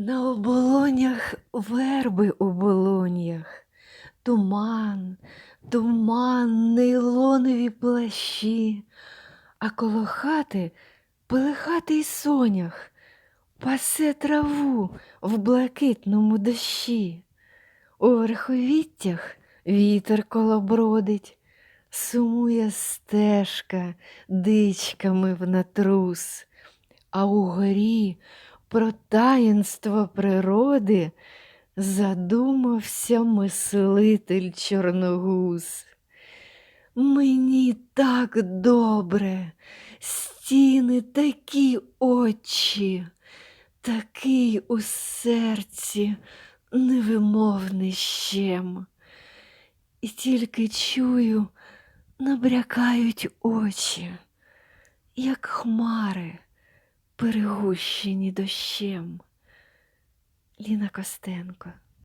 На оболонях верби у болонях, туман, туман, нейлонові плащі, а коло хати пелехатий сонях. Пасе траву в блакитному дощі. У верховіттях вітер колобродить, сумує стежка дичками в натрус, а угорі про таїнство природи задумався мислитель чорногуз. Мені так добре, стіни такі очі, такий у серці невимовний щем. І тільки чую, набрякають очі, як хмари, перегущені дощем. Ліна Костенко